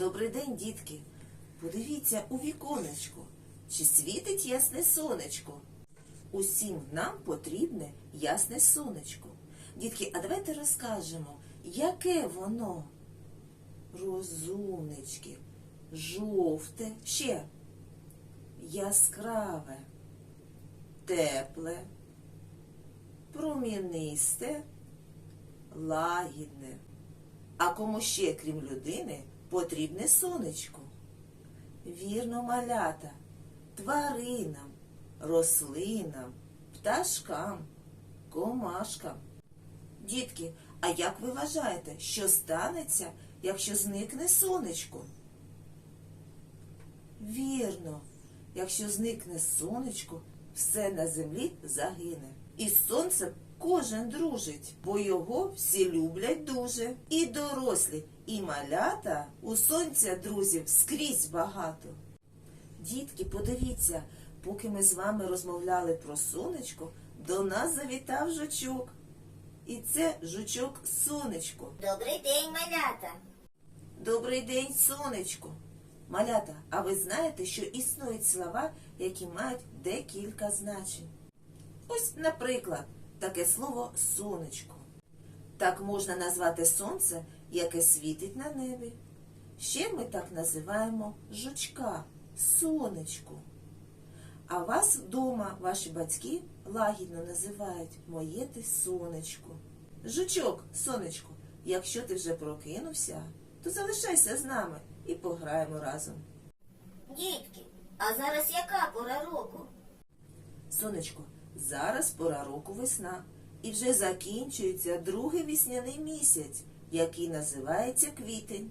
Добрий день, дітки. Подивіться у віконечко. Чи світить ясне сонечко? Усім нам потрібне ясне сонечко. Дітки, а давайте розкажемо, яке воно? Розумнички, жовте, ще яскраве, тепле, промінисте, лагідне. А кому ще, крім людини, потрібне сонечко? Вірно, малята, тваринам, рослинам, пташкам, комашкам. Дітки, а як ви вважаєте, що станеться, якщо зникне сонечко? Вірно, якщо зникне сонечко, все на землі загине. І з сонцем кожен дружить, бо його всі люблять дуже. І дорослі, і малята у сонця друзів скрізь багато. Дітки, подивіться, поки ми з вами розмовляли про сонечко, до нас завітав жучок. І це жучок сонечко. Добрий день, малята. Добрий день, сонечко. Малята, а ви знаєте, що існують слова, які мають декілька значень? Ось, наприклад, таке слово сонечко. Так можна назвати сонце, яке світить на небі. Ще ми так називаємо жучка, сонечко. А вас вдома ваші батьки лагідно називають моє ти сонечко. Жучок, сонечко, якщо ти вже прокинувся, то залишайся з нами і пограємо разом. Дітки, а зараз яка пора року? Сонечко, зараз пора року весна, і вже закінчується другий вісняний місяць, який називається квітень.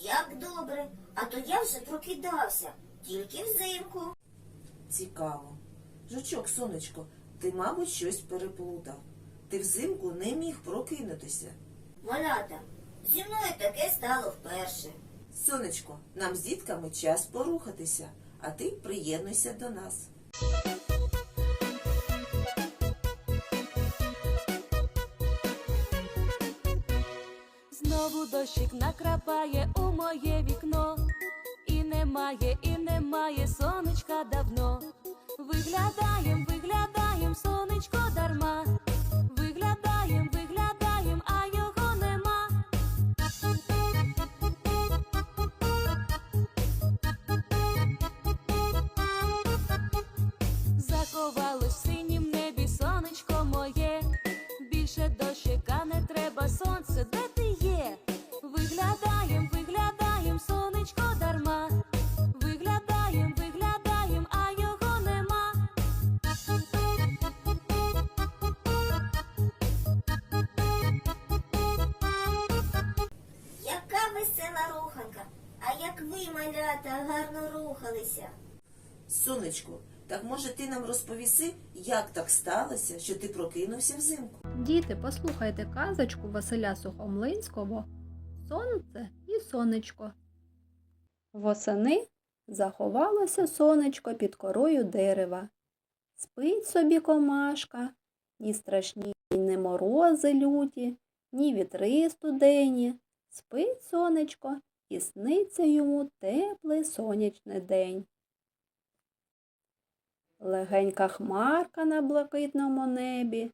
Як добре, а то я вже прокидався, тільки взимку. Цікаво. Жучок, сонечко, ти, мабуть, щось переплутав. Ти взимку не міг прокинутися. Малята, зі мною таке стало вперше. Сонечко, нам з дітками час порухатися, а ти приєднуйся до нас. Знову дощик накрапає у моє вікно, і немає, і немає сонечка давно. Виглядаєм, виглядаєм, сонечко дарма. Виглядаєм, виглядаєм, а його нема. Заховалось в синім небі сонечко моє. Більше дощика не треба, сонце, де ви, малята, гарно рухалися. Сонечко, так може ти нам розповіси, як так сталося, що ти прокинувся взимку? Діти, послухайте казочку Василя Сухомлинського Сонце і сонечко. Восени заховалося сонечко під корою дерева. Спить собі комашка, ні страшні не морози люті, ні вітри студені. Спить сонечко і сниться йому теплий сонячний день. Легенька хмарка на блакитному небі,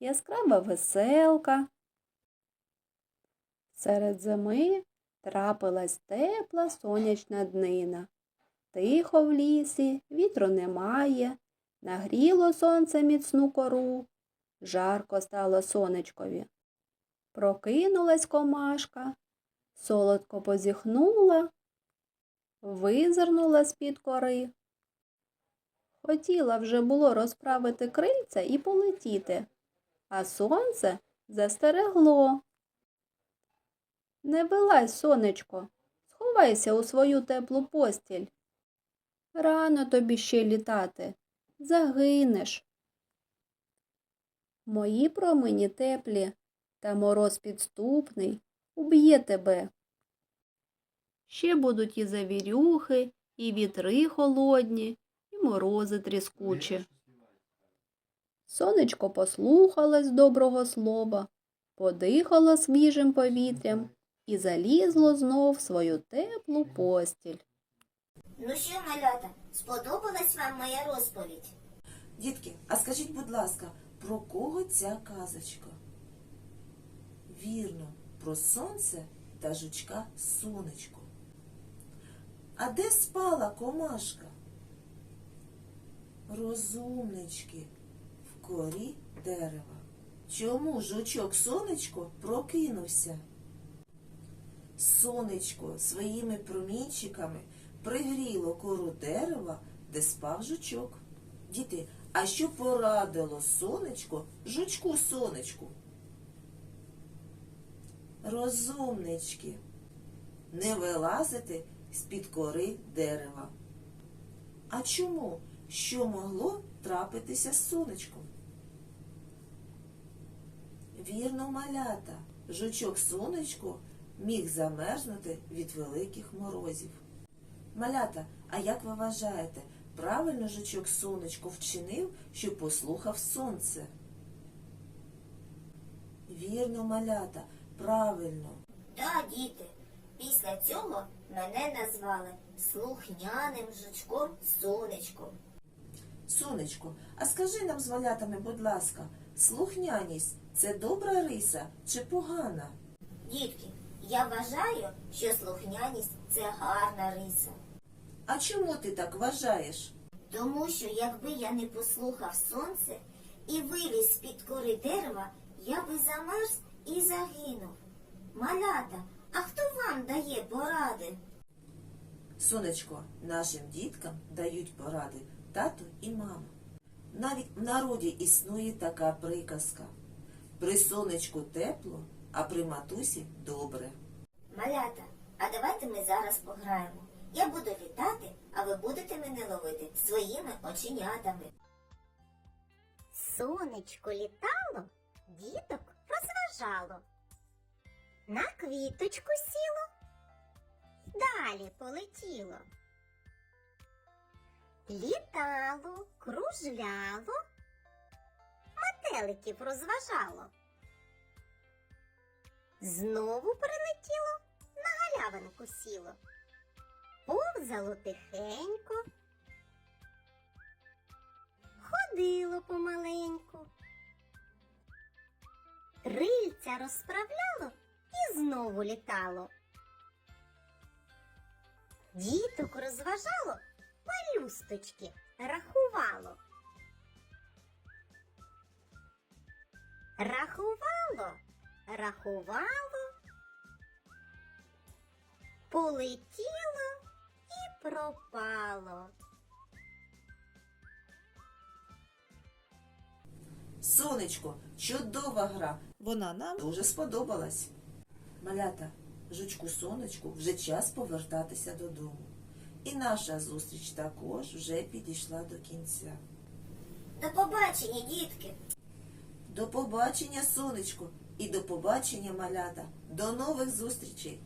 яскрава веселка. Серед зими трапилась тепла сонячна днина. Тихо в лісі, вітру немає, нагріло сонце міцну кору, жарко стало сонечкові. Прокинулась комашка, солодко позіхнула, визирнула з-під кори. Хотіла вже було розправити крильця і полетіти, а сонце застерегло. Не вилазь, сонечко, сховайся у свою теплу постіль. Рано тобі ще літати, загинеш. Мої промені теплі та мороз підступний уб'є тебе. Ще будуть і завірюхи, і вітри холодні, і морози тріскучі. Сонечко послухалось доброго слова, подихало свіжим повітрям і залізло знов в свою теплу постіль. Ну що, малята, сподобалась вам моя розповідь? Дітки, а скажіть, будь ласка, про кого ця казочка? Вірно, про сонце та жучка сонечко. А де спала комашка? Розумнички, в корі дерева. Чому жучок сонечко прокинувся? Сонечко своїми промінчиками пригріло кору дерева, де спав жучок. Діти, а що порадило сонечко жучку сонечку? Розумнички, не вилазити з-під кори дерева. А чому? Що могло трапитися з сонечком? Вірно, малята, жучок сонечко міг замерзнути від великих морозів. Малята, а як ви вважаєте, правильно жучок сонечко вчинив, що послухав сонце? Вірно, малята, правильно. Да, діти, після цього мене назвали слухняним жучком сонечком. Сонечко, а скажи нам з малятами, будь ласка, слухняність це добра риса чи погана? Дітки, я вважаю, що слухняність це гарна риса. А чому ти так вважаєш? Тому що якби я не послухав сонце і виліз з-під кори дерева, я би замерз і загинув. Малята, а хто вам дає поради? Сонечко, нашим діткам дають поради тато і мама. Навіть в народі існує така приказка. При сонечку тепло, а при матусі добре. Малята, а давайте ми зараз пограємо. Я буду літати, а ви будете мене ловити своїми оченятами. Сонечко літало, діток розважало. На квіточку сіло, далі полетіло. Літало, кружляло, метеликів розважало. Знову прилетіло, на галявинку сіло. Повзало тихенько, ходило помаленьку, крильця розправляло і знову літало. Діток розважало, пелюсточки рахувало. Рахувало, рахувало, полетіло і пропало. Сонечко, чудова гра. Вона нам дуже сподобалась. Малята, жучку сонечку вже час повертатися додому. І наша зустріч також вже підійшла до кінця. До побачення, дітки! До побачення, сонечко, і до побачення, малята. До нових зустрічей!